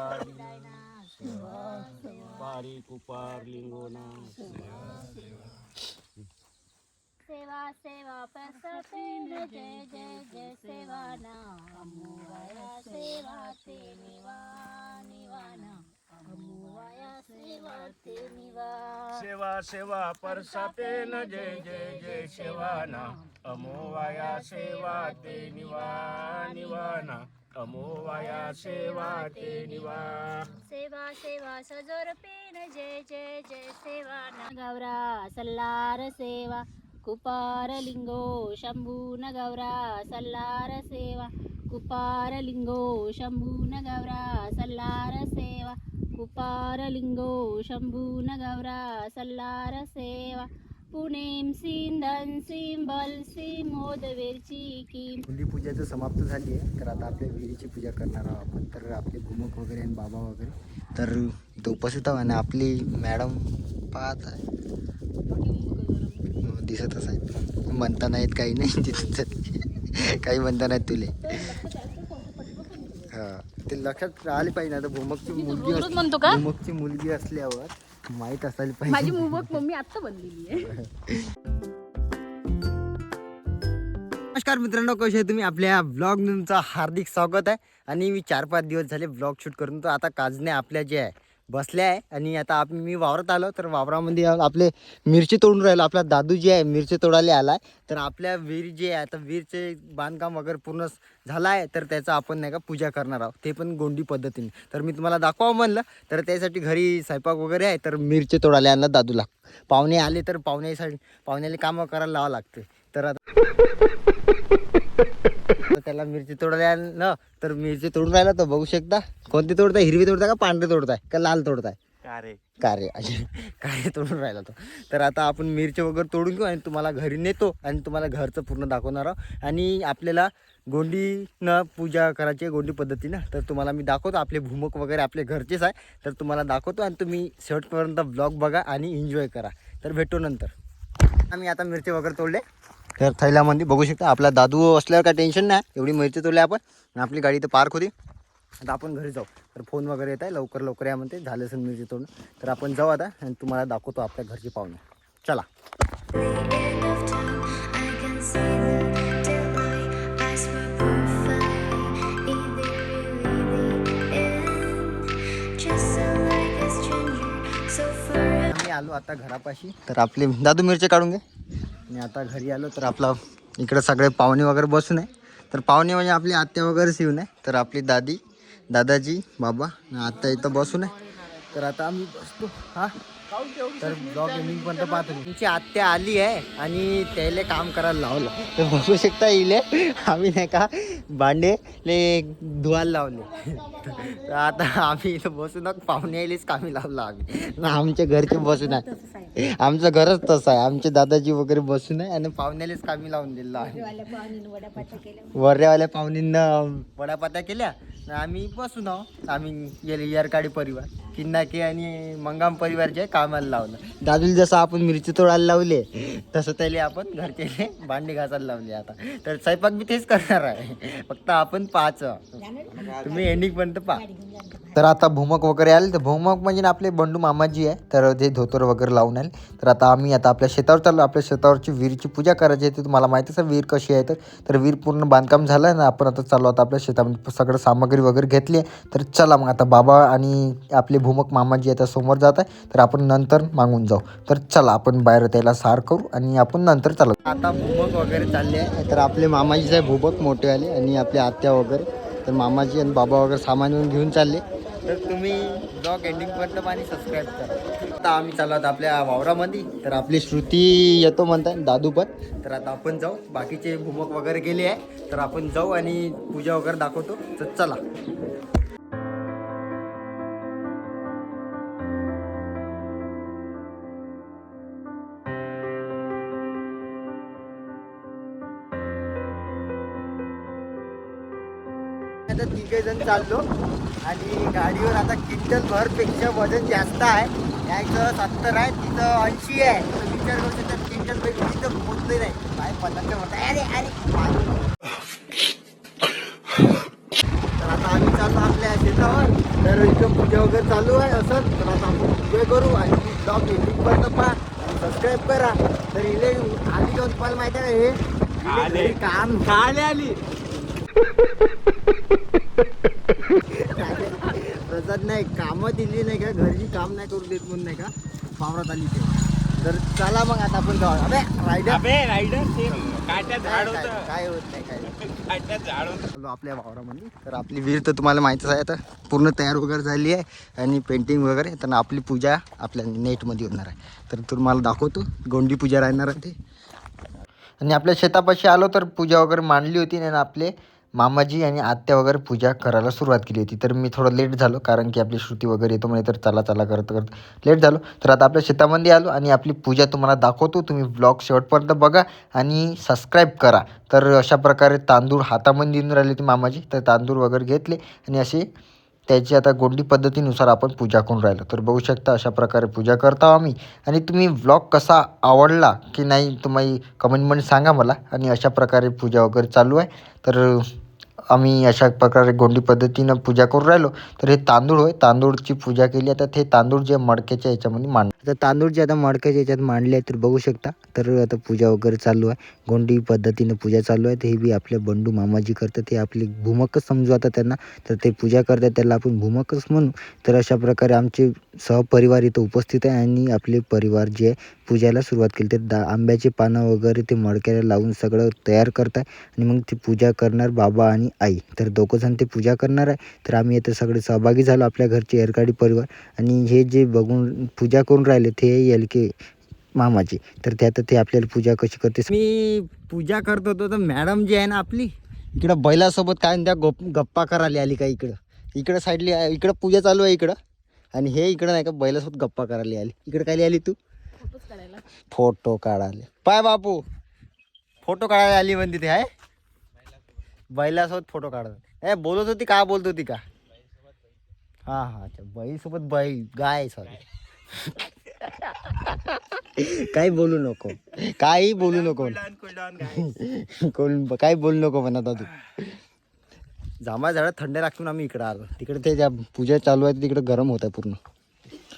काळी पारी कुपार लिंगोना सेवा सेवा प्रसपेन जय जय जय सेवा अमुवाया सेवा ते निवा निवाना अमुवाया सेवा ते निवा सेवा सेवा परसापेन जय जय जय सेवाना. अमोवाया सेवा ते निवा निवाना. अमोवाया सेवा ते निवा। सेवा सेवा सजोर पेन जय जय जय सेवा गौरा सल्लार सेवा कुपार लिंगो शंभू न गौरा सल्लार सेवा कुपार लिंगो शंभू न गौरा सल्लार सेवा कुपार लिंगो न पुणेम सिंधन सिंबल सिमोदवेरची की. कुंडी पूजाचं समाप्त झाली आहे तर आता आपल्या विहिरीची पूजा करणार आहोत आपण. तर आपले घुमक वगैरे आणि बाबा वगैरे. तर इथं उपस्थित आहोत आणि आपली मॅडम पाहत आहे. हो, दिसतच आहे म्हणता नाहीत काही नाही तिथं काही म्हणता नाहीत तुले. हा ते लक्षात आले पाहिजे आता भूमकची मुलगी म्हणतो का? भूमकची मुलगी असल्यावर माहीत असायला माझी पाहिजे मुबक मम्मी आत्ता बनलेली आहे. नमस्कार मित्रांनो कसे आहे तुम्ही? आपल्या ब्लॉग तुमचं हार्दिक स्वागत आहे. आणि मी चार पाच दिवस झाले ब्लॉग शूट करून तर आता काजने आपल्या जे आहे बसले आहे आणि आता आप मी वावरात आलो तर वावरामध्ये आपले मिरची तोडून राहिलो. आपला दादू जे आहे मिरची तोडायला आला आहे तर आपल्या वीर जे आहे आता विहीरचे बांधकाम वगैरे पूर्ण झालं आहे तर त्याचा आपण नाही का पूजा करणार आहोत. ते पण गोंडी पद्धतीने. तर मी तुम्हाला दाखवावं म्हणलं तर त्यासाठी घरी स्वयंपाक वगैरे आहे तर मिरची तोडायला आणलं दादूला. पाहुणे आले तर पाहुण्यासाठी पाहुण्याला कामं करायला लावा लागते. तर आता त्याला मिरची तोडायला आणलं तर मिरची तोडून राहिला तर बघू शकता. कोणती तोडताय? हिरवी तोडताय का पांढरी तोडताय? का लाल तोडताय? अरे कारे काय तोडून राहिला तो. तर आता आपण मिरची वगैरे तोडून घेऊ आणि तुम्हाला घरी नेतो आणि तुम्हाला घरचं पूर्ण दाखवणार आहोत. आणि आपल्याला गोंडीनं पूजा करायची आहे गोंडी पद्धतीनं. तर तुम्हाला मी दाखवतो आपले भूमक वगैरे आपले घरचेच आहे. तर तुम्हाला दाखवतो आणि तुम्ही शेवटपर्यंत ब्लॉग बघा आणि एन्जॉय करा. तर भेटू नंतर. आम्ही आता मिरची वगैरे तोडले. तर थैलामध्ये बघू शकता आपला दादू असल्यावर काय टेन्शन नाही. एवढी मिरची तोडली आपण आणि आपली गाडी तर पार्क होती. आता आपण घरी जाऊ. तर फोन वगैरे येत आहे. लवकर लवकर या म्हणते. झालं असेल मिरची तोडून. तर आपण जाऊ आता आणि तुम्हाला दाखवतो आपल्या घरची पाहुणे. चला. आम्ही आलो आता घरापाशी. तर आपले दादू मिरची काढून घे. आणि आता घरी आलो तर आपला इकडे सगळे पाहुणे वगैरे बसून आहे. तर पाहुणे म्हणजे आपली आत्या वगैरेच येऊ आहे. तर आपली दादी दादाजी बाबा आत्या इथं बसून आहे. तर आता आम्ही बसतो. हा. तर ब्लॉग एंडिंग पण पाहतो तुमची आत्या आली आहे आणि त्याला काम करायला लावलं. तर बघू शकता इले. आम्ही नाही का भांडे ले धुवायला लावले. तर आता आम्ही इथं बसून पाहुणे यायलेच कामी लावलं आम्ही. ना आमच्या घरचे बसून आहे आमचं घरच तसं आहे. आमचे दादाजी वगैरे बसून आहे आणि पाहुण्यालाच कामी लावून दिलं आहे. वर्ऱ्यावाल्या पाहुणींना वडापात्या केल्या. आणि आम्ही बसून आहो आम्ही गेले येरकाडी परिवार. किन्नाके आणि मंगाम परिवारचे कामाला लावलं. दादूला जसं आपण मिरची तोडायला लावले तसं त्याला आपण घरचे भांडी घासायला लावले आता. तर स्वयंपाक बी तेच करणार आहे. फक्त आपण पाच तुम्ही एंडिंग पर्यंत पहा. तर आता भूमक वगैरे आले तर भूमक म्हणजे ना आपले बंडू मामाजी आहे. तर ते धोतर वगैरे लावून आले. तर आता आम्ही आता आपल्या शेतावर चाललो. आपल्या शेतावरची विहीरची पूजा करायची आहे. ते तुम्हाला माहिती आहे विहीर कशी आहे तर. तर विहीर पूर्ण बांधकाम झालं आहे. ना आपण आता चाललो आता आपल्या शेतामध्ये सगळं सामग्री वगैरे घेतली आहे. तर चला मग आता बाबा आणि आपले भूमक मामाजी आता समोर जात आहे तर आपण नंतर मागून जाऊ. तर चला आपण बाहेर त्याला सार करू आणि आपण नंतर चालू. आता भूमक वगैरे चालले आहे तर आपले मामाजीच आहे भूमक मोठे आले आणि आपल्या आत्या वगैरे. तर मामाजी आणि बाबा वगैरे सामान येऊन घेऊन चालले. तर तुम्ही ब्लॉग एंडिंग पर्यंत आणि सबस्क्राईब करा. आता आम्ही चाललो आहोत आपल्या वावरामध्ये तर आपली श्रुती येतो म्हणताय दादू पण. तर आता आपण जाऊ बाकीचे भूमक वगैरे गेले आहे तर आपण जाऊ आणि पूजा वगैरे दाखवतो. तर चला. आता तिघे जण चाललो. आणि गाडीवर आता क्विंटल भरपेक्षा वजन जास्त आहे. याचं सत्तर आहे तिथं ऐंशी आहे. तर विचार करू शकता क्विंटल पैकी तिथं पोहोचले नाही. काय पदार्थ होता अरे अरे तर आता आम्ही चाललो आपल्या शेतावर. तर इथं पूजा वगैरे चालू आहे असं. तर आता आपण पूजा करू आणि ब्लॉग एंडिंगपर्यंत पहा. सबस्क्राईब करा. तर इले आधी जाऊन तुम्हाला माहिती आहे हे? काम. खाले आली. नाही कामं दिली नाही का? घरची काम नाही करू देत म्हणून नाही का? वावरात आली ते तर चला मग आता आपण जाऊ अबे रायडर अबे रायडर ते झाड होतं. काय होत नाही काय झाड होतं. आपल्या वावरामध्ये. तर आपली विहीर तर तुम्हाला माहीतच आहे. आता पूर्ण तयार वगैरे झाली आहे आणि पेंटिंग वगैरे. तर आपली पूजा आपल्या नेटमध्ये होणार आहे. तर तुम्हाला दाखवतो. गोंडी पूजा राहणार आहे ते. आणि आपल्या शेतापाशी आलो तर पूजा वगैरे मांडली होती आणि आपले मामाजी आणि आत्या वगैरे पूजा करायला सुरुवात केली होती. तर मी थोडं लेट झालो कारण की आपली श्रुती वगैरे येतो म्हणे तर चला चला करत करत लेट झालो. तर आता आपल्या शेतामध्ये आलो आणि आपली पूजा तुम्हाला दाखवतो. तुम्ही ब्लॉग शेवटपर्यंत बघा आणि सबस्क्राईब करा. तर अशा प्रकारे तांदूळ हातामध्ये देऊन राहिले होते मामाजी. तर तांदूळ वगैरे घेतले आणि असे त्याची आता गोंडी पद्धतीनुसार आपण पूजा करून राहिलो. तर बघू शकता अशा प्रकारे पूजा करता आम्ही. आणि तुम्ही व्लॉग कसा आवडला की नाही तुम्ही कमेंटमध्ये सांगा मला. आणि अशा प्रकारे पूजा वगैरे चालू आहे. तर आम्ही अशा प्रकारे गोंडी पद्धतीनं पूजा करून राहिलो. तर हे तांदूळ होय तांदूळची पूजा केली. आता ते तांदूळ जे मडक्याच्या याच्यामध्ये मांड आता तांदूळ जे आता मडक्याच्या याच्यात मांडले आहेत तर बघू शकता. तर आता पूजा वगैरे चालू आहे. गोंडी पद्धतीनं पूजा चालू आहे. तर हे बी आपले बंडू मामाजी करतात. हे आपली भूमकच समजू आता त्यांना. तर ते पूजा करतात. त्याला आपण भूमकच म्हणू. तर अशा प्रकारे आमचे सहपरिवार इथं उपस्थित आहे आणि आपले परिवार जे आहे पूजाला सुरुवात केली. तर दा आंब्याचे पानं वगैरे ते मडक्याला लावून सगळं तयार करत आहे आणि मग ती पूजा करणार बाबा आणि आई. तर दोघंजण ते पूजा करणार आहे. तर आम्ही इथं सगळे सहभागी झालो आपल्या घरचे एरकाडी परिवार. आणि हे जे बघून पूजा करून राहिले ते एल के मामाचे. तर ते आता ते आपल्याला पूजा कशी करते मी पूजा करत होतो तर मॅडम जी आहे ना आपली इकडं बैलासोबत काय त्या गप गप्पा करायला आली का इकडं? इकडं साईडली इकडं पूजा चालू आहे इकडं. आणि हे इकडं नाही का बैलासोबत गप्पा करायला आली. इकडं काय आली तू? फोटो काढायला. पाय बापू. फोटो काढायला आली म्हणते ते आहे बैलासोबत फोटो काढत ए बोलत होती का? बोलत होती का? हा हा अच्छा. बैलसोबत बैल. गाय सॉरी काही बोलू नको. काही बोलू नको. कोण काही बोलू नको म्हणत तू जांभळा झाडं थंड लागतो आम्ही इकडं आलो. तिकडे ते ज्या पूजा चालू आहे तिकडे गरम होत आहे पूर्ण.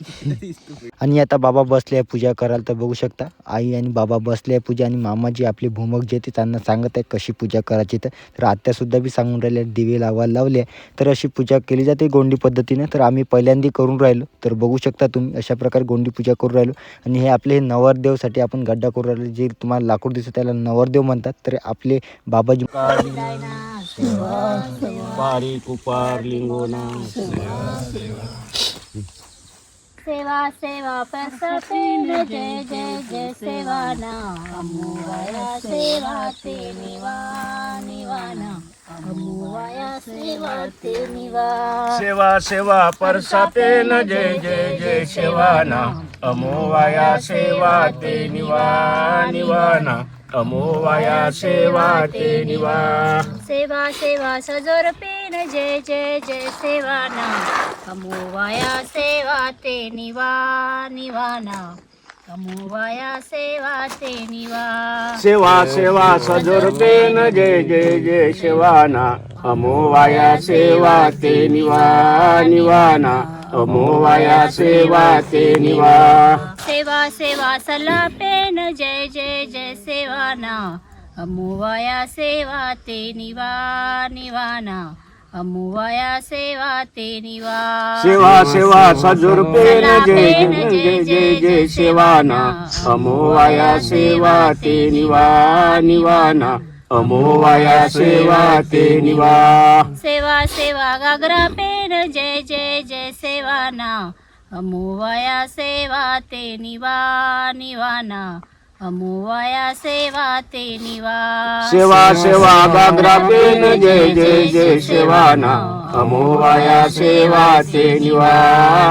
आणि आता बाबा बसले आहे पूजा करायला. तर बघू शकता आई आणि बाबा बसले आहे पूजा आणि मामाजी आपले भूमक जे ते त्यांना सांगत आहे कशी पूजा करायची. तर आत्यासुद्धा बी सांगून राहिले दिवे लावायला लावले आहे. तर अशी पूजा केली जाते गोंडी पद्धतीने. तर आम्ही पहिल्यांदा करून राहिलो. तर बघू शकता तुम्ही अशा प्रकारे गोंडी पूजा करून राहिलो. आणि हे आपले हे नवरदेवसाठी आपण गड्डा करून राहिलो. जे तुम्हाला लाकूड दिसतं त्याला नवरदेव म्हणतात. तर आपले बाबाजी बारीक लिंगोना. सेवा सेवा प्रसपेन जय जय जय सेवाना अमोवाया सेवा ते निवा निवाना अमोवाया सेवा ते निवा. सेवा सेवा परसापेन जय जय जय सेवाना अमोवाया सेवा ते निवा निवाना अमोवाया सेवा ते निवा. सेवा सेवा सजोर पेन जय जय जय सेवाना अमोवाया सेवा ते निवा निवाना अमोवाया सेवा ते निवा सेवा सेवा सजोरपेन जय जय जय सेवाना अमोवाया सेवा ते निवा निवाना अमोवाया सेवा ते निवा सेवा सेवा सला पेन जय जय जय सेवाना अमोवाया सेवा ते निवा निवाना अमोवाया सेवा ते निवा सेवा सेवा सजोरपेन जय जय जय जय जय सेवाना. अमोवाया सेवा ते निवा निवाना. अमोवाया सेवा ते निवा सेवा सेवा गागरा पेन जय जय जय सेवाना. अमोवाया सेवा ते निवा निवाना. अमोवाया सेवा ते निवा सेवा सेवा गागरा पेन जय जय जय सेवाना। अमोवाया सेवा ते निवा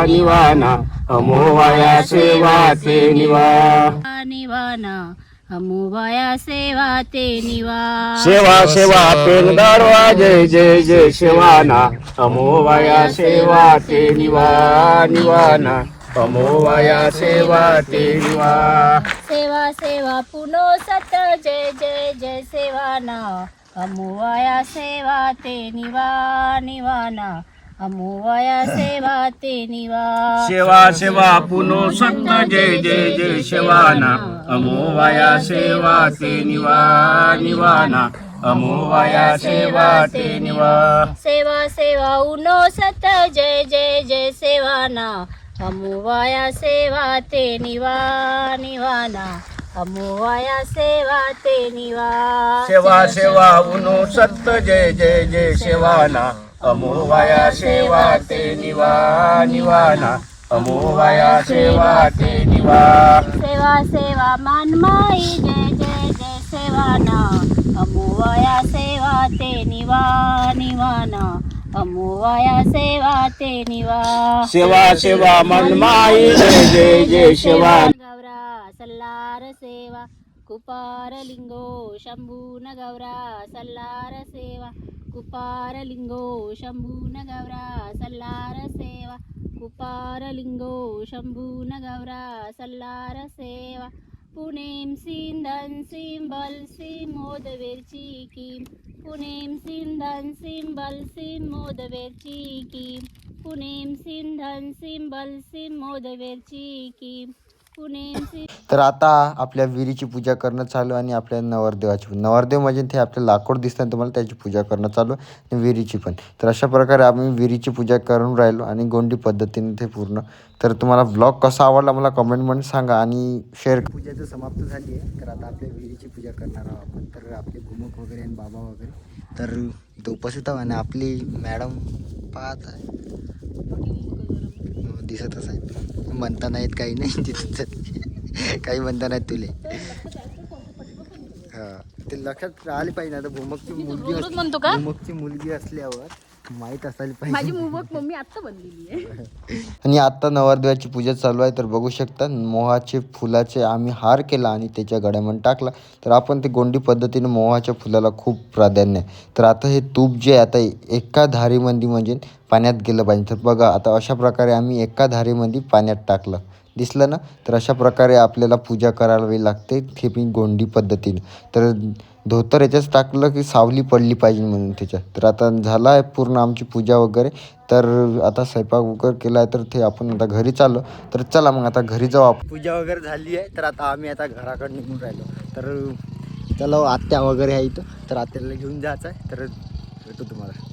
निवाना। अमोवाया सेवा ते निवा। निवाना। अमोवाया सेवा ते निवा। सेवा सेवा पेन गारवा जय जय जय सेवाना। अमोवाया सेवा ते निवा निवाना। अमोवाया सेवा ते निवा सेवा सेवा पुनो सत जय जय जय सेवाना अमोवाया सेवा ते निवा निवाना अमोवाया सेवा ते निवा. सेवा सेवा पुनो सत्त जय जय जय शिवाना अमोवाया सेवा ते निवा निवाना अमोवाया सेवा ते निवा. सेवा सेवा उनो सत जय जय जय सेवाना अमोवाया सेवा ते निवा निवाना अमोवाया सेवा ते निवा. सेवा सेवा उनो सत्त जय जय जय शिवाना अमोवाया सेवा ते निवा निवाना अमोवाया सेवा ते निवा. सेवा सेवा मानमाई जय जय जय सेवाना अमोवाया सेवा ते निवा सेवा सेवा मनमाई जय जय जय शिवा गौरा सल्लार सेवा। कुपार लिंगो शंभून गौरा सल्लार सेवा। कुपार लिंगो शंभून गौरा सल्लार सेवा। कुपार लिंगो शंभून गौरा सल्लार सेवा। पुणेम सिंधन सिंबल सिम मोदवेरची किम पुणेम सिंधन सिंबल सिम मोदवेरची किम तर आता आपल्या विहिरीची पूजा करणं चालू आणि आपल्या नवरदेवाची नवरदेव म्हणजे ते आपल्या लाकूड दिसतं तुम्हाला त्याची पूजा करणं चालू आणि विहिरीची पण. तर अशा प्रकारे आम्ही विहिरीची पूजा करून राहिलो आणि गोंडी पद्धतीने ते पूर्ण. तर तुम्हाला ब्लॉग कसा आवडला मला कमेंटमध्ये सांगा आणि शेअर पूजा तर समाप्त झाली आहे. तर आता आपल्या विहिरीची पूजा करणार आहोत आपण. तर आपले घुमक वगैरे आणि बाबा वगैरे. तर इथं उपस्थित आहोत आणि आपली मॅडम पाहत आहे. दिसतच आहेत म्हणता नाहीत काही नाही तिथं काही म्हणता नाहीत तुले. हा ते लक्षात आले पाहिजे आता भूमकची मुलगी म्हणतो का? भूमकची मुलगी असल्यावर माहीत असायला माझी पाहिजे मुबक मम्मी आत्ता बनलेली आहे. आणि आता नवरदेवाची पूजा चालू आहे तर बघू शकता मोहाचे फुलाचे आम्ही हार केला आणि त्याच्या गड्यामध्ये टाकला. तर आपण ते गोंडी पद्धतीने मोहाच्या फुलाला खूप प्राधान्य आहे. तर आता हे तूप जे आता एका धारीमध्ये म्हणजे पाण्यात गेलं पाहिजे. तर बघा आता अशा प्रकारे आम्ही एका धारेमध्ये पाण्यात टाकलं. दिसलं ना? तर अशा प्रकारे आपल्याला पूजा करावी लागते ते गोंडी पद्धतीनं. तर धोतर याच्याच टाकलं की सावली पडली पाहिजे म्हणून त्याच्यात. तर आता झालं आहे पूर्ण आमची पूजा वगैरे. तर आता स्वयंपाक वगैरे केला आहे तर ते आपण आता घरी चाललो. तर चला मग आता घरी जाऊ आपण. पूजा वगैरे झाली आहे. तर आता आम्ही आता घराकडे निघून राहिलो. तर चला हो, आत्या वगैरे आहे इथं. तर आत्याला घेऊन जायचं आहे तर भेटू तुम्हाला.